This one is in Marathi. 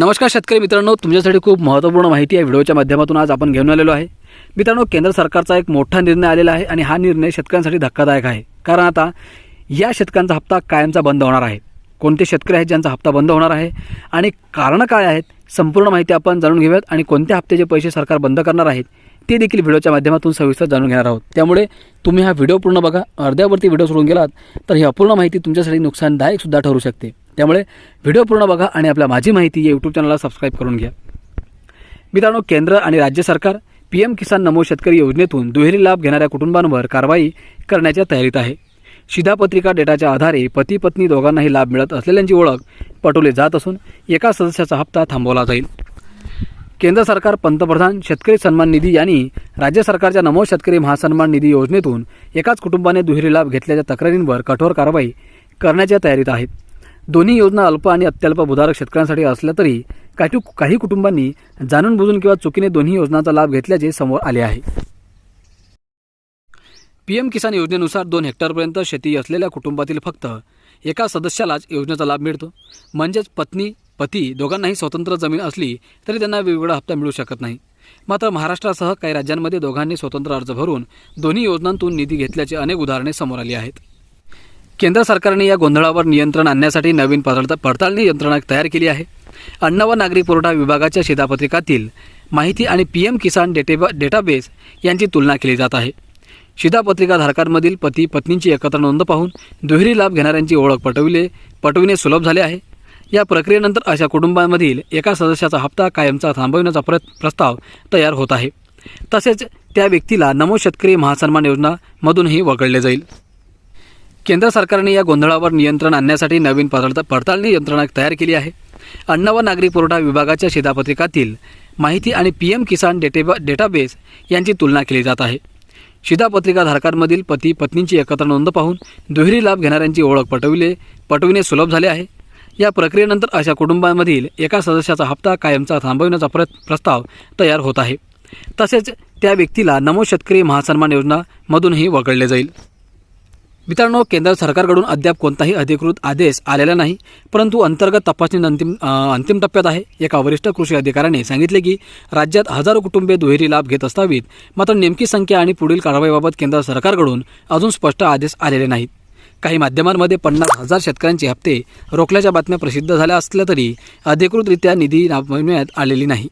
नमस्कार शेतकरी मित्रांनो तुमच्यासाठी खूप महत्त्वपूर्ण माहिती आहे व्हिडिओच्या माध्यमातून आज आपण घेऊन आलेलो आहे. मित्रांनो केंद्र सरकारचा एक मोठा निर्णय आलेला आहे आणि हा निर्णय शेतकऱ्यांसाठी धक्कादायक आहे. कारण आता या शेतकऱ्यांचा हप्ता कायमचा बंद होणार आहे. कोणते शेतकरी आहेत ज्यांचा हप्ता बंद होणार आहे आणि कारणं काय आहेत संपूर्ण माहिती आपण जाणून घेऊयात आणि कोणत्या हप्त्याचे पैसे सरकार बंद करणार आहेत ते देखील व्हिडिओच्या माध्यमातून सविस्तर जाणून घेणार आहोत. त्यामुळे तुम्ही हा व्हिडिओ पूर्ण बघा. अर्ध्यावरती व्हिडिओ सोडून गेलात तर ही अपूर्ण माहिती तुमच्यासाठी नुकसानदायक सुद्धा ठरू शकते. त्यामुळे व्हिडिओ पूर्ण बघा आणि आपल्या माझी माहिती या यूट्यूब चॅनलला सबस्क्राईब करून घ्या. मित्रांनो केंद्र आणि राज्य सरकार पी एम किसान नमो शेतकरी योजनेतून दुहेरी लाभ घेणाऱ्या कुटुंबांवर कारवाई करण्याच्या तयारीत आहे. शिधापत्रिका डेटाच्या आधारे पती पत्नी दोघांनाही लाभ मिळत असलेल्यांची ओळख पटवली जात असून एका सदस्याचा हप्ता थांबवला जाईल. केंद्र सरकार पंतप्रधान शेतकरी सन्मान निधी यांनी राज्य सरकारच्या नमो शेतकरी महासन्मान निधी योजनेतून एकाच कुटुंबाने दुहेरी लाभ घेतल्याच्या तक्रारींवर कठोर कारवाई करण्याच्या तयारीत आहेत. दोन्ही योजना अल्प आणि अत्यल्प भूधारक शेतकऱ्यांसाठी असल्या तरी काही काही कुटुंबांनी जाणून बुजून किंवा चुकीने दोन्ही योजनांचा लाभ घेतल्याचे समोर आले आहे. पीएम किसान योजनेनुसार दोन हेक्टरपर्यंत शेती असलेल्या कुटुंबातील फक्त एका सदस्यालाच योजनेचा लाभ मिळतो. म्हणजेच पत्नी पती दोघांनाही स्वतंत्र जमीन असली तरी त्यांना वेगवेगळा हप्ता मिळू शकत नाही. मात्र महाराष्ट्रासह काही राज्यांमध्ये दोघांनी स्वतंत्र अर्ज भरून दोन्ही योजनांतून निधी घेतल्याची अनेक उदाहरणे समोर आली आहेत. केंद्र सरकारने या गोंधळावर नियंत्रण आणण्यासाठी नवीन पडता पडताळणी यंत्रणा तयार केली आहे. अन्न व नागरी पुरवठा विभागाच्या शिधापत्रिकातील माहिती आणि पी एम किसान डेटेबा डेटाबेस यांची तुलना केली जात आहे. शिधापत्रिकाधारकांमधील पती पत्नींची एकत्र नोंद पाहून दुहेरी लाभ घेणाऱ्यांची ओळख पटविले पटविणे सुलभ झाले आहे. या प्रक्रियेनंतर अशा कुटुंबांमधील एका सदस्याचा हप्ता कायमचा थांबविण्याचा प्र प्रस्ताव तयार होत आहे. तसेच त्या व्यक्तीला नमो शेतकरी महासन्मान योजनामधूनही वगळले जाईल. केंद्र सरकारने या गोंधळावर नियंत्रण आणण्यासाठी नवीन पडता पडताळणी यंत्रणा तयार केली आहे. अन्न व नागरी पुरवठा विभागाच्या शिधापत्रिकातील माहिती आणि पी एम किसान डेटेबा डेटाबेस यांची तुलना केली जात आहे. शिधापत्रिकाधारकांमधील पती पत्नींची एकत्र नोंद पाहून दुहेरी लाभ घेणाऱ्यांची ओळख पटविले पटविणे सुलभ झाले आहे. या प्रक्रियेनंतर अशा कुटुंबांमधील एका सदस्याचा हप्ता कायमचा थांबविण्याचा प्र प्रस्ताव तयार होत आहे. तसेच त्या व्यक्तीला नमो शेतकरी महासन्मान योजनामधूनही वगळले जाईल. मित्रांनो केंद्र सरकारकडून अद्याप कोणताही अधिकृत आदेश आलेला नाही परंतु अंतर्गत तपासणी अंतिम अंतिम टप्प्यात आहे. एका वरिष्ठ कृषी अधिकाऱ्याने सांगितले की राज्यात हजारो कुटुंबे दुहेरी लाभ घेत असतावीत मात्र नेमकी संख्या आणि पुढील कारवाईबाबत केंद्र सरकारकडून अजून स्पष्ट आदेश आलेले नाहीत. काही माध्यमांमध्ये पन्नास हजार शेतकऱ्यांचे हप्ते रोखल्याच्या बातम्या प्रसिद्ध झाल्या असल्या तरी अधिकृतरित्या निधी नामिळण्यात आलेली नाही.